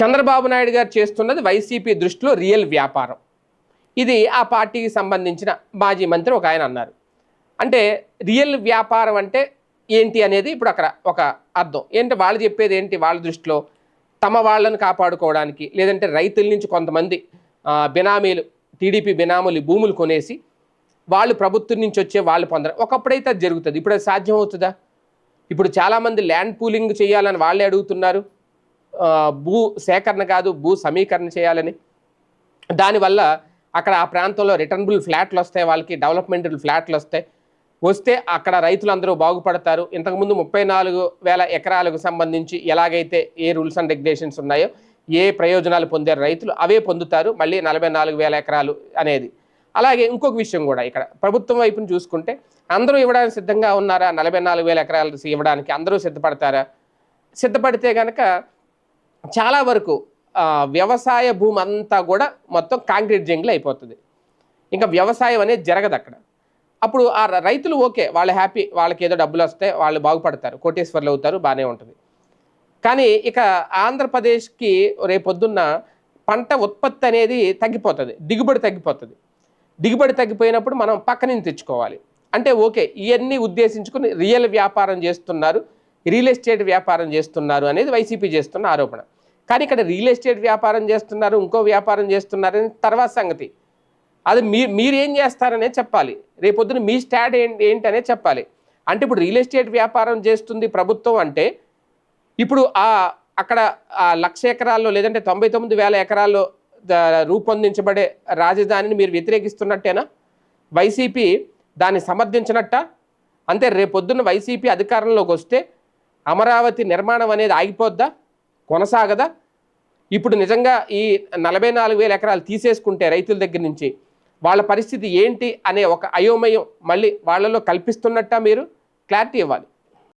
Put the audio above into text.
చంద్రబాబు నాయుడు గారు చేస్తున్నది వైసీపీ దృష్టిలో రియల్ వ్యాపారం. ఇది ఆ పార్టీకి సంబంధించిన మాజీ మంత్రి ఒక ఆయన అన్నారు. అంటే రియల్ వ్యాపారం అంటే ఏంటి అనేది ఇప్పుడు అక్కడ ఒక అర్థం. ఏంటి వాళ్ళు చెప్పేది ఏంటి వాళ్ళ దృష్టిలో? తమ వాళ్ళను కాపాడుకోవడానికి లేదంటే రైతుల నుంచి కొంతమంది బినామీలు టీడీపీ బినాములు భూములు కొనేసి వాళ్ళు ప్రభుత్వం నుంచి వచ్చే వాళ్ళు పొందరు. ఒకప్పుడైతే అది జరుగుతుంది. ఇప్పుడు అది సాధ్యం అవుతుందా? ఇప్పుడు చాలామంది ల్యాండ్ పూలింగ్ చేయాలని వాళ్ళే అడుగుతున్నారు. భూ సేకరణ కాదు భూ సమీకరణ చేయాలని. దానివల్ల అక్కడ ఆ ప్రాంతంలో రిటర్నబుల్ ఫ్లాట్లు వస్తాయి వాళ్ళకి డెవలప్మెంటల్ ఫ్లాట్లు వస్తాయి. వస్తే అక్కడ రైతులందరూ బాగుపడతారు. ఇంతకుముందు ముప్పై నాలుగు వేల ఎకరాలకు సంబంధించి ఎలాగైతే ఏ రూల్స్ అండ్ రెగ్యులేషన్స్ ఉన్నాయో ఏ ప్రయోజనాలు పొందారు రైతులు అవే పొందుతారు మళ్ళీ నలభై నాలుగు వేల ఎకరాలు అనేది. అలాగే ఇంకొక విషయం కూడా ఇక్కడ. ప్రభుత్వం వైపును చూసుకుంటే అందరూ ఇవ్వడానికి సిద్ధంగా ఉన్నారా? నలభై నాలుగు వేల ఎకరాలు ఇవ్వడానికి అందరూ సిద్ధపడతారా? సిద్ధపడితే కనుక చాలా వరకు వ్యవసాయ భూమి అంతా కూడా మొత్తం కాంక్రీట్ జంగిల్ అయిపోతుంది. ఇంకా వ్యవసాయం అనేది జరగదు అక్కడ. అప్పుడు ఆ రైతులు ఓకే వాళ్ళు హ్యాపీ వాళ్ళకి ఏదో డబ్బులు వస్తే వాళ్ళు బాగుపడతారు కోటేశ్వర్లు అవుతారు బాగానే ఉంటుంది. కానీ ఇక ఆంధ్రప్రదేశ్కి రేపొద్దున్న పంట ఉత్పత్తి అనేది తగ్గిపోతుంది దిగుబడి తగ్గిపోతుంది. దిగుబడి తగ్గిపోయినప్పుడు మనం పక్క నుంచి తెచ్చుకోవాలి. అంటే ఓకే ఇవన్నీ ఉద్దేశించుకుని రియల్ వ్యాపారం చేస్తున్నారు రియల్ ఎస్టేట్ వ్యాపారం చేస్తున్నారు అనేది వైసీపీ చేస్తున్న ఆరోపణ. కానీ ఇక్కడ రియల్ ఎస్టేట్ వ్యాపారం చేస్తున్నారు ఇంకో వ్యాపారం చేస్తున్నారు తర్వాత సంగతి. అది మీ మీరు ఏం చేస్తారనే చెప్పాలి. రేపొద్దున మీ స్టాట్ ఏంటి ఏంటనే చెప్పాలి. అంటే ఇప్పుడు రియల్ ఎస్టేట్ వ్యాపారం చేస్తుంది ప్రభుత్వం అంటే ఇప్పుడు ఆ అక్కడ ఆ లక్ష ఎకరాల్లో లేదంటే తొంభై తొమ్మిది వేల ఎకరాల్లో రూపొందించబడే రాజధానిని మీరు వ్యతిరేకిస్తున్నట్టేనా? వైసీపీ దాన్ని సమర్థించినట్ట? అంతే రేపొద్దున్న వైసీపీ అధికారంలోకి వస్తే అమరావతి నిర్మాణం అనేది ఆగిపోద్దా? కొనసాగదా? ఇప్పుడు నిజంగా ఈ నలభై నాలుగు వేల ఎకరాలు తీసేసుకుంటే రైతుల దగ్గర నుంచి వాళ్ళ పరిస్థితి ఏంటి అనే ఒక అయోమయం మళ్ళీ వాళ్ళలో కల్పిస్తున్నట్ట మీరు? క్లారిటీ ఇవ్వాలి.